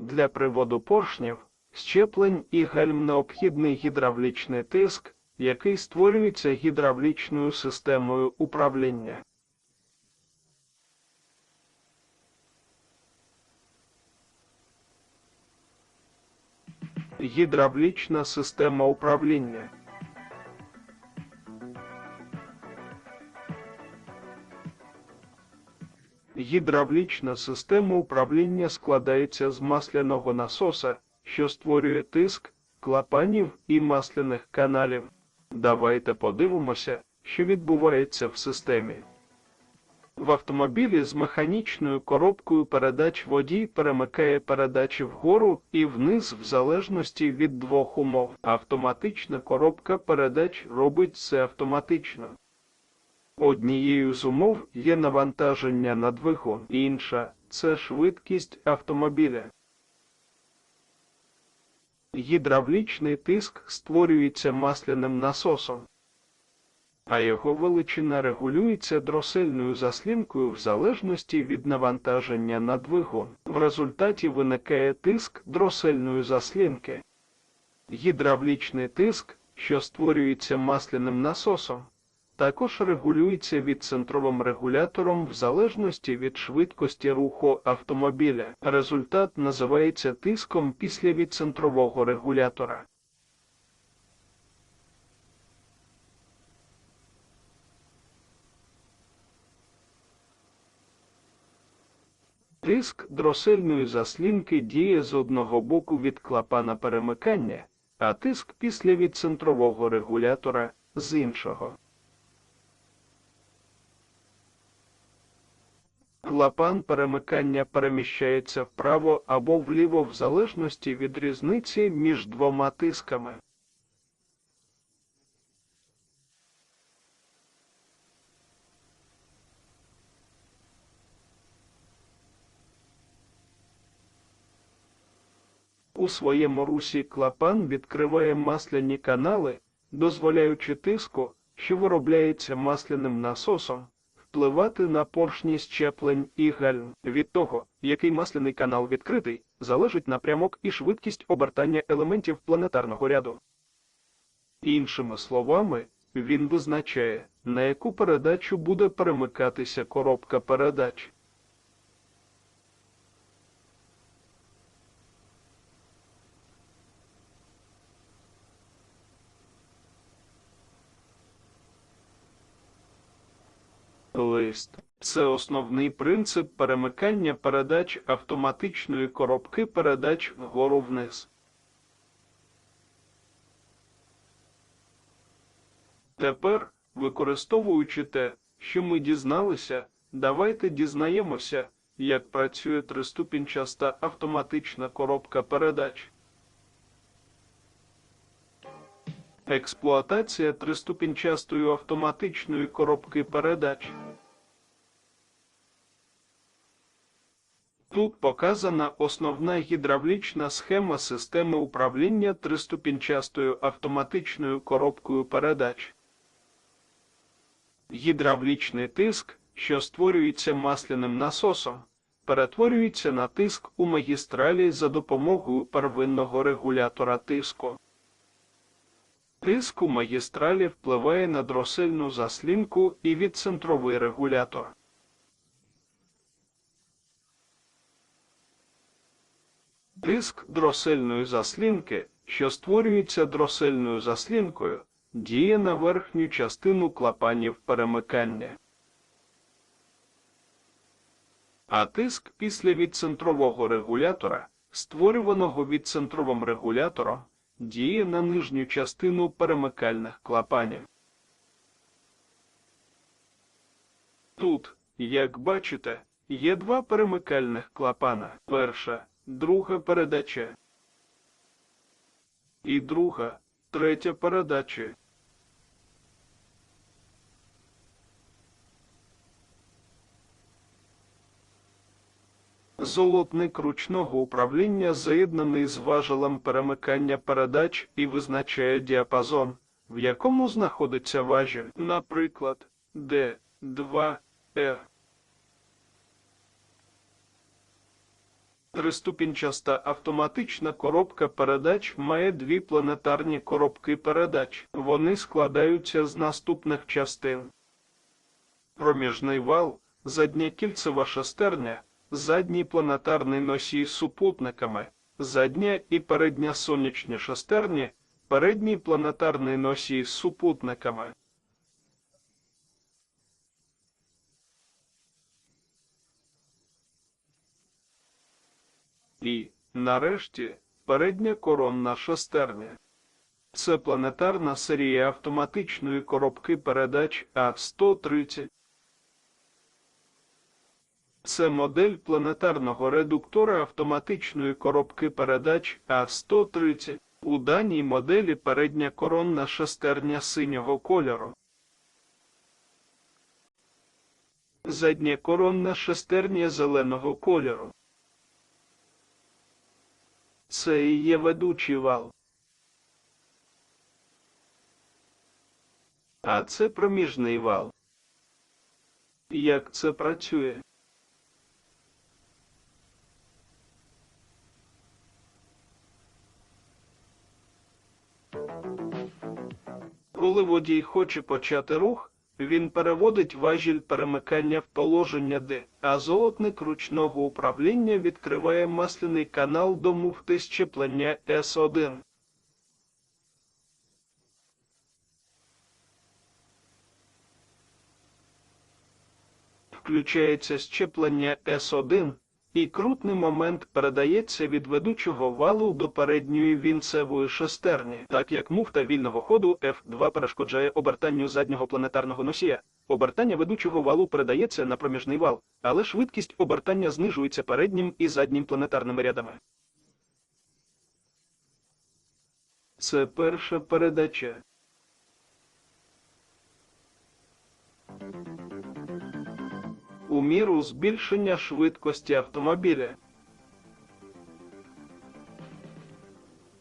Для приводу поршнів, щеплень і гальм необхідний гідравлічний тиск, який створюється гідравлічною системою управління. Гідравлічна система управління. Гідравлічна система управління складається з масляного насоса, що створює тиск, клапанів і масляних каналів. Давайте подивимося, що відбувається в системі. В автомобілі з механічною коробкою передач водій перемикає передачі вгору і вниз в залежності від двох умов. Автоматична коробка передач робить це автоматично. Однією з умов є навантаження на двигун, інша це швидкість автомобіля. Гідравлічний тиск створюється масляним насосом, а його величина регулюється дросельною заслінкою в залежності від навантаження на двигун. В результаті виникає тиск дросельної заслінки. Гідравлічний тиск, що створюється масляним насосом, також регулюється відцентровим регулятором в залежності від швидкості руху автомобіля. Результат називається тиском після відцентрового регулятора. Тиск дросельної заслінки діє з одного боку від клапана перемикання, а тиск після відцентрового регулятора з іншого. Клапан перемикання переміщається вправо або вліво в залежності від різниці між двома тисками. У своєму русі клапан відкриває масляні канали, дозволяючи тиску, що виробляється масляним насосом, впливати на поршні щеплень і гальм. Від того, який масляний канал відкритий, залежить напрямок і швидкість обертання елементів планетарного ряду. Іншими словами, він визначає, на яку передачу буде перемикатися коробка передач. Лист це основний принцип перемикання передач автоматичної коробки передач вгору вниз. Тепер, використовуючи те, що ми дізналися, давайте дізнаємося, як працює триступінчаста автоматична коробка передач. Експлуатація триступінчастої автоматичної коробки передач. Тут показана основна гідравлічна схема системи управління триступінчастою автоматичною коробкою передач. Гідравлічний тиск, що створюється масляним насосом, перетворюється на тиск у магістралі за допомогою первинного регулятора тиску. Тиск у магістралі впливає на дросельну заслінку і відцентровий регулятор. Тиск дросельної заслінки, що створюється дросельною заслінкою, діє на верхню частину клапанів перемикання. А тиск після відцентрового регулятора, створюваного відцентровим регулятором, діє на нижню частину перемикальних клапанів. Тут, як бачите, є два перемикальних клапана. Перша друга передача. І друга, третя передача. Золотник ручного управління з'єднаний з важелем перемикання передач і визначає діапазон, в якому знаходиться важіль, наприклад, D2, E. Триступінчаста автоматична коробка передач має дві планетарні коробки передач. Вони складаються з наступних частин. Проміжний вал, задня кільцева шестерня, задній планетарний носій з супутниками, задня і передня сонячні шестерні, передній планетарний носій з супутниками. І, нарешті, передня коронна шестерня. Це планетарна серія автоматичної коробки передач А130. Це модель планетарного редуктора автоматичної коробки передач А130. У даній моделі передня коронна шестерня синього кольору. Задня коронна шестерня зеленого кольору. Це і є ведучий вал. А це проміжний вал. Як це працює? Коли водій хоче почати рух, він переводить важіль перемикання в положення Д, а золотник ручного управління відкриває масляний канал до муфти щеплення С1. Включається щеплення S1, і крутний момент передається від ведучого валу до передньої вінцевої шестерні, так як муфта вільного ходу F2 перешкоджає обертанню заднього планетарного носія. Обертання ведучого валу передається на проміжний вал, але швидкість обертання знижується переднім і заднім планетарними рядами. Це перша передача. У міру збільшення швидкості автомобіля.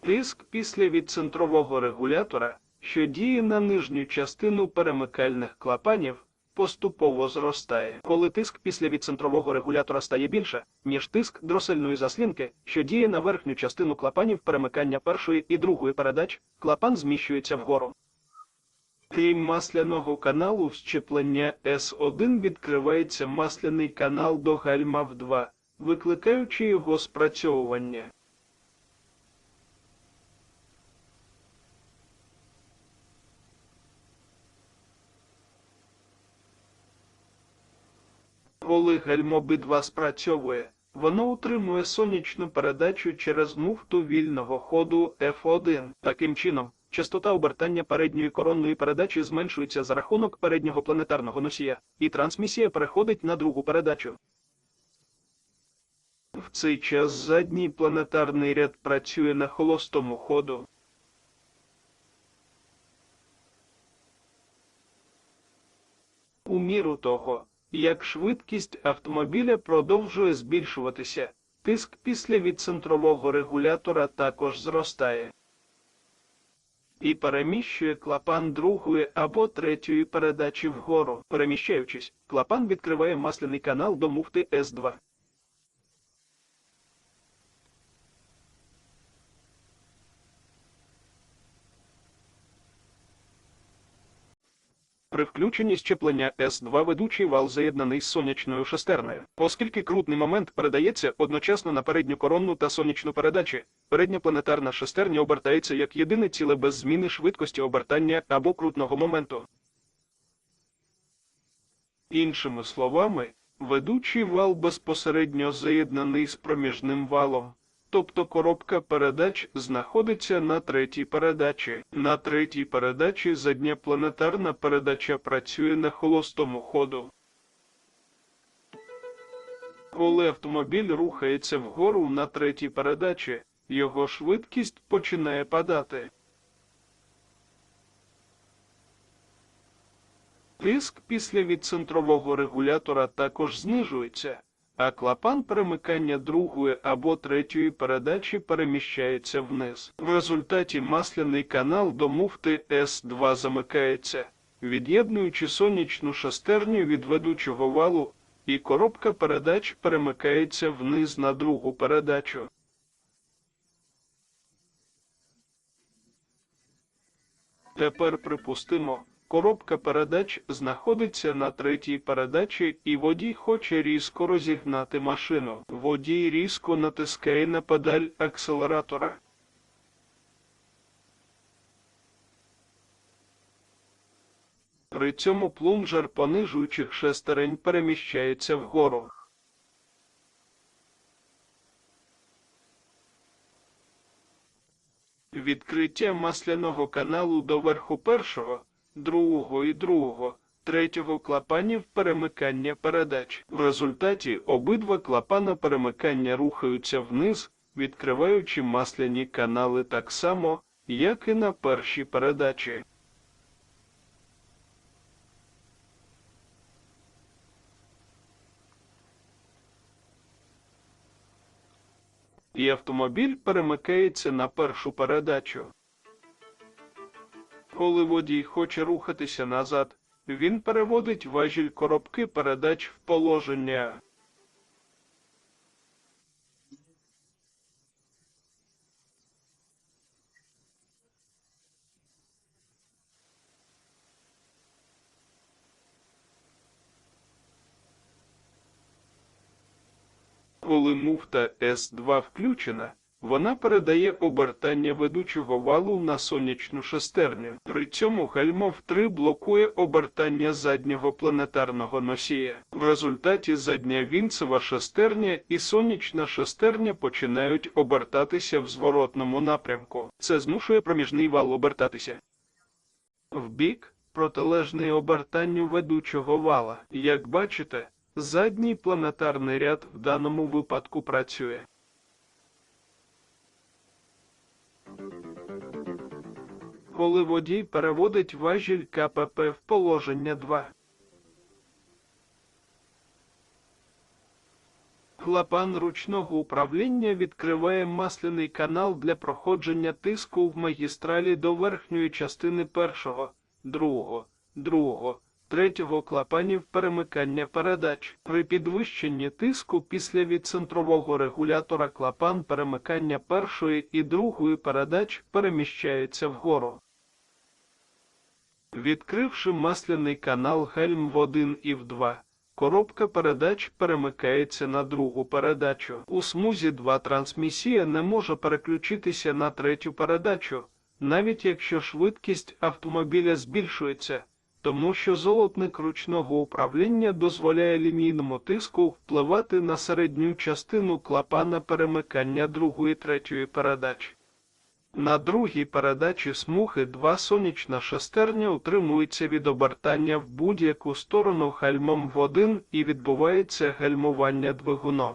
Тиск після відцентрового регулятора, що діє на нижню частину перемикальних клапанів, поступово зростає. Коли тиск після відцентрового регулятора стає більше, ніж тиск дросельної заслінки, що діє на верхню частину клапанів перемикання першої і другої передач, клапан зміщується вгору. Крім масляного каналу щеплення С1 відкривається масляний канал до гальма в 2, викликаючи його спрацьовування. Коли гальмо обидва спрацьовує, воно утримує сонячну передачу через муфту вільного ходу F1. Таким чином, частота обертання передньої коронної передачі зменшується за рахунок переднього планетарного носія, і трансмісія переходить на другу передачу. В цей час задній планетарний ряд працює на холостому ходу. У міру того, як швидкість автомобіля продовжує збільшуватися, тиск після відцентрового регулятора також зростає і переміщує клапан другої або третьої передачі вгору. Переміщаючись, клапан відкриває масляний канал до муфти С2. При включенні щеплення С2 ведучий вал заєднаний з сонячною шестернею. Оскільки крутний момент передається одночасно на передню коронну та сонячну передачі, передня планетарна шестерня обертається як єдине ціле без зміни швидкості обертання або крутного моменту. Іншими словами, ведучий вал безпосередньо заєднаний з проміжним валом тобто коробка передач знаходиться на третій передачі. На третій передачі задня планетарна передача працює на холостому ходу. Коли автомобіль рухається вгору на третій передачі, його швидкість починає падати. Тиск після відцентрового регулятора також знижується а клапан перемикання другої або третьої передачі переміщається вниз. В результаті масляний канал до муфти С2 замикається, від'єднуючи сонячну шестерню від ведучого валу і коробка передач перемикається вниз на другу передачу. Тепер припустимо, коробка передач знаходиться на третій передачі і водій хоче різко розігнати машину. Водій різко натискає на педаль акселератора. При цьому плунжер понижуючих шестерень переміщається вгору. Відкриття масляного каналу до верху першого, другого і другого, третього клапанів перемикання передач. В результаті обидва клапана перемикання рухаються вниз, відкриваючи масляні канали так само, як і на першій передачі. і автомобіль перемикається на першу передачу. Коли водій хоче рухатися назад, він переводить важіль коробки передач в положення. Коли муфта С2 включена, вона передає обертання ведучого валу на сонячну шестерню. При цьому гальмов 3 блокує обертання заднього планетарного носія. В результаті задня вінцева шестерня і сонячна шестерня починають обертатися в зворотному напрямку. Це змушує проміжний вал обертатися. В бік протилежний обертанню ведучого вала. Як бачите, Задній планетарний ряд в даному випадку працює. Коли водій переводить важіль КПП в положення 2. Клапан ручного управління відкриває масляний канал для проходження тиску в магістралі до верхньої частини першого, другого, другого третього клапанів перемикання передач. При підвищенні тиску після відцентрового регулятора клапан перемикання першої і другої передач переміщається вгору. Відкривши масляний канал гельм в 1 і в 2, коробка передач перемикається на другу передачу. У смузі 2 трансмісія не може переключитися на третю передачу, навіть якщо швидкість автомобіля збільшується тому що золотник ручного управління дозволяє лінійному тиску впливати на середню частину клапана перемикання другої третьої передач. На другій передачі смуги два сонячна шестерня утримуються від обертання в будь-яку сторону гальмом в один і відбувається гальмування двигуном.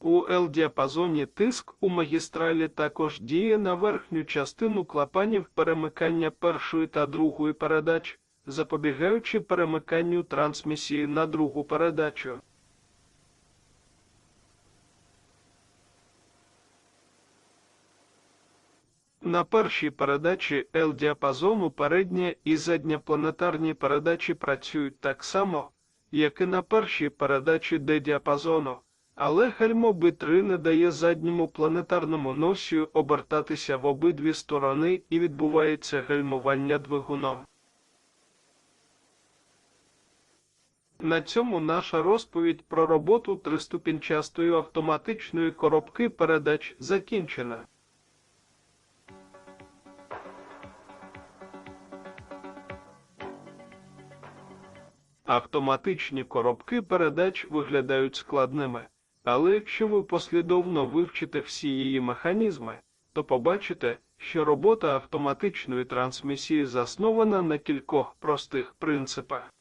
У L-діапазоні тиск у магістралі також діє на верхню частину клапанів перемикання першої та другої передач, запобігаючи перемиканню трансмісії на другу передачу. На першій передачі L-діапазону передня і задня планетарні передачі працюють так само, як і на першій передачі D-діапазону. Але гальмо-Б3 не дає задньому планетарному носію обертатися в обидві сторони і відбувається гальмування двигуном. На цьому наша розповідь про роботу триступінчастої автоматичної коробки передач закінчена. Автоматичні коробки передач виглядають складними. Але якщо ви послідовно вивчите всі її механізми, то побачите, що робота автоматичної трансмісії заснована на кількох простих принципах.